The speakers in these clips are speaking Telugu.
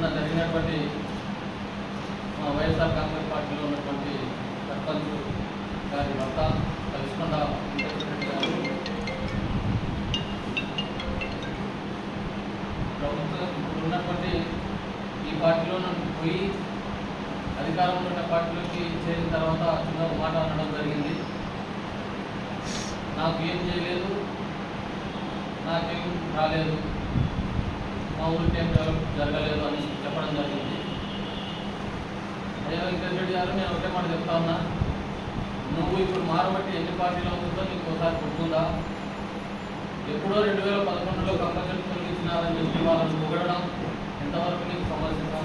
మొన్న జరిగినటువంటి మా వైఎస్ఆర్ కాంగ్రెస్ పార్టీలో ఉన్నటువంటి సర్పంచ్ గారి భర్త కలుసుకొండ వెంకటరెడ్డి గారు. ప్రభుత్వం ఇప్పుడు ఉన్నటువంటి ఈ పార్టీలో పోయి అధికారంలో ఉన్న పార్టీలోకి చేరిన తర్వాత చిన్న మాట అనడం జరిగింది. నాకు ఏం చేయలేదు నాకేం రాలేదు. మా ఊరికి ఏం డెవలప్ జరగలేదు అని చెప్పడం జరిగింది అయ్యా వెంకటరెడ్డి గారు నేను ఒకటే మాట చెప్తా ఉన్నా నువ్వు ఇప్పుడు మారబట్టి ఎన్ని పార్టీలో ఉంటుందో నీకు ఒకసారి గుర్తుందా ఎప్పుడో రెండు వేల పదకొండులో కంపల్సరీ తొలగించినారని చెప్పి వాళ్ళని పొగడడం ఎంతవరకు నీకు సమస్యతం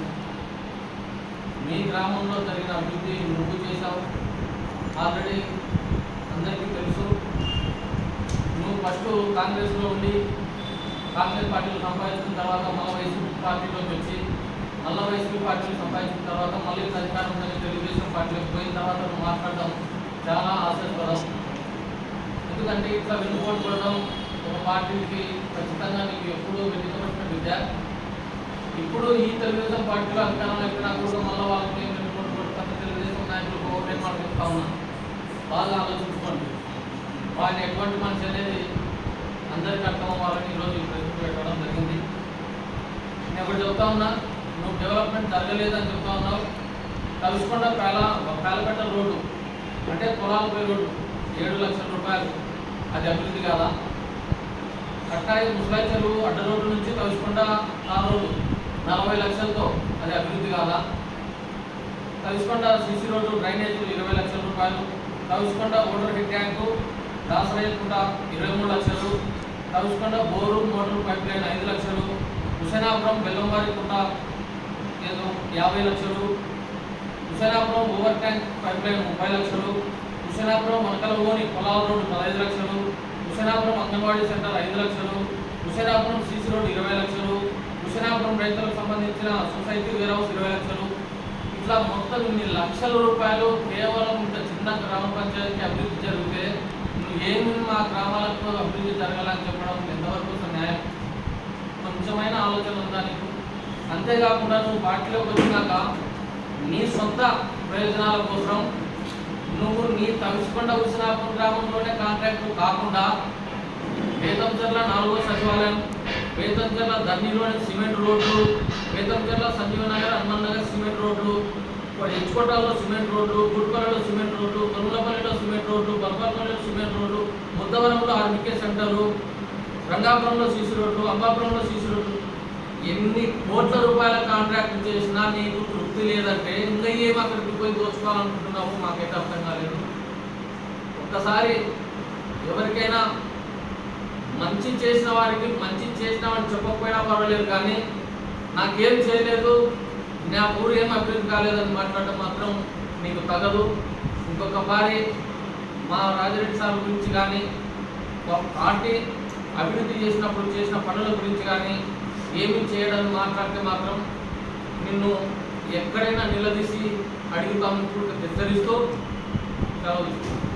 మీ గ్రామంలో జరిగిన అభివృద్ధి నువ్వు చేశావు ఆల్రెడీ అందరికీ తెలుసు. నువ్వు ఫస్ట్ కాంగ్రెస్లో ఉండి కాంగ్రెస్ పార్టీలు సంపాదించిన తర్వాత మళ్ళీ వైసీపీ పార్టీలోకి వచ్చి మళ్ళీ వైసీపీ పార్టీలు సంపాదించిన తర్వాత మళ్ళీ అధికారం ఉందని తెలుగుదేశం పార్టీలోకి పోయిన తర్వాత మాట్లాడడం చాలా ఆశ్చర్యపదం ఎందుకంటే ఇట్లా వెనుకోవడం ఒక పార్టీకి ఖచ్చితంగా నీకు ఎప్పుడూ వెనుకబడిన విద్య. ఇప్పుడు ఈ తెలుగుదేశం పార్టీలో అధికారంలో ఎక్కినా కూడా మళ్ళీ వాళ్ళకి ఏం తెలుగుదేశం నాయకులకు ఒకటే మాట చెప్తా ఉన్నా. బాగా ఆలోచించుకోండి. వారిని ఎటువంటి మనిషి అనేది అందరికీ అర్థం అవ్వాలని ఈరోజు పెట్టడం జరిగింది. నేను ఒకటి చెప్తా ఉన్నా నువ్వు డెవలప్మెంట్ జరగలేదని చెప్తా ఉన్నావు. కలుసుకొండ పేల పేలపెట్ట రోడ్డు అంటే పొలాలపై రోడ్డు ఏడు లక్షల రూపాయలు. అది అభివృద్ధి కాదా? కట్టాయి ముసలాయి చెరువు అడ్డ రోడ్డు నుంచి కలుసుకుండా ఆ రోడ్డు నలభై లక్షలతో అది అభివృద్ధి కాదా? కలుసుకుండా సిసి రోడ్డు డ్రైనేజీలు ఇరవై లక్షల రూపాయలు. కలుసుకుండా ఓటర్ హెడ్ ట్యాంకు దాసరయ్యకుంట ఇరవై మూడు లక్షలు. తరుచుకొండ బోరు మోటార్ పైప్ లైన్ ఐదు లక్షలు హుసేనాపురం బెల్లంవారికుంట ఏదో యాభై లక్షలు Husenapuram over tank pipe line ముప్పై లక్షలు హుసేనాపురం మనకలలోని పొలాల రోడ్డు పదహైదు లక్షలు హుసేనాపురం అంగన్వాడీ సెంటర్ ఐదు లక్షలు హుసేనాపురం సీసీ రోడ్డు ఇరవై లక్షలు హుసేనాపురం రైతులకు సంబంధించిన సొసైటీ వేర్ హౌస్ ఇరవై లక్షలు. ఇట్లా మొత్తం ఇన్ని లక్షల రూపాయలు కేవలం ఇంత చిన్న గ్రామ పంచాయతీకి అభివృద్ధి జరిగితే ఏమి మా గ్రామాలకు అభివృద్ధి జరగాలని చెప్పడం ఎంతవరకు న్యాయం? కొంచెమైన ఆలోచన ఉందా నీకు? అంతేకాకుండా నువ్వు పార్టీలోకి వచ్చినాక నీ సొంత ప్రయోజనాల కోసం నువ్వు నీ తలుచుకొండ హుస్నాపురం గ్రామంలోనే కాంట్రాక్ట్ కాకుండా వేతంచర్ల నాలుగో సచివాలయం వేతంచర్ల ధర్నీలోని సిమెంట్ రోడ్లు వేతంచర్ల సంజీవ నగర్ హనుమాన్ నగర్ సిమెంట్ రోడ్లు హెచ్కోటలో సిమెంట్ రోడ్లు గుడ్పల్లిలో సిమెంట్ రోడ్లు కొనులపల్లిలో సిమెంట్ రోడ్లు బల్పల్లిలో సిమెంట్ రోడ్లు ముద్దవరంలో సెంటరు సెంటర్లు రంగాపురంలో సీసీ రోడ్లు అంబాపురంలో సీసీ రోడ్లు ఎన్ని కోట్ల రూపాయల కాంట్రాక్ట్ చేసినా నీకు తృప్తి లేదంటే ఇంకా ఏం అక్కడికి పోయి దోచుకోవాలనుకుంటున్నావు మాకైతే అర్థం కాలేదు. ఒక్కసారి ఎవరికైనా మంచి చేసిన వారికి మంచి చేసినామని చెప్పకపోయినా పర్వాలేదు కానీ నాకేం చేయలేదు నా ఊరు ఏం అభివృద్ధి కాలేదని మాట్లాడటం మాత్రం నీకు తగదు. ఇంకొక మా రాజరెడ్డి సార్ గురించి కానీ పార్టీ అభివృద్ధి చేసినప్పుడు చేసిన పనుల గురించి కానీ ఏమి చేయడం మాట్లాడితే మాత్రం నిన్ను ఎక్కడైనా నిలదీసి అడుగుతాము హెచ్చరిస్తూ సెలవు తీసుకుంటాను.